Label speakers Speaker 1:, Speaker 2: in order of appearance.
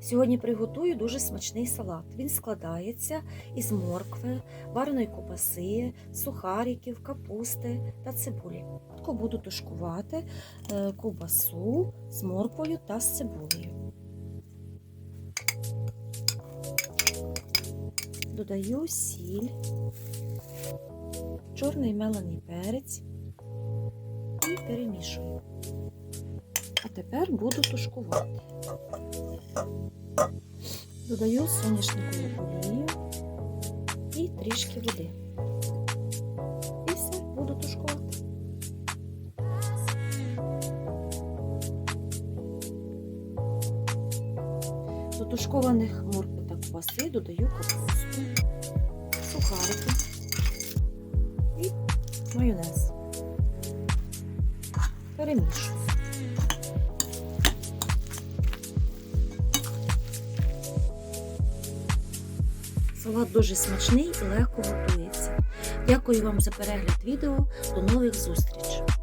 Speaker 1: Сьогодні приготую дуже смачний салат. Він складається із моркви, вареної ковбаси, сухариків, капусти та цибулі. Буду тушкувати е, ковбасу з морквою та з цибулею. Додаю сіль, чорний мелений перець і перемішую. Тепер буду тушкувати. Додаю соняшникову олію і трішки води. І все, буду тушкувати. До тушкованих моркви та ковбаси додаю капусту, сухарики і майонез. Перемішую. Салат дуже смачний і легко готується. Дякую вам за перегляд відео. До нових зустрічей!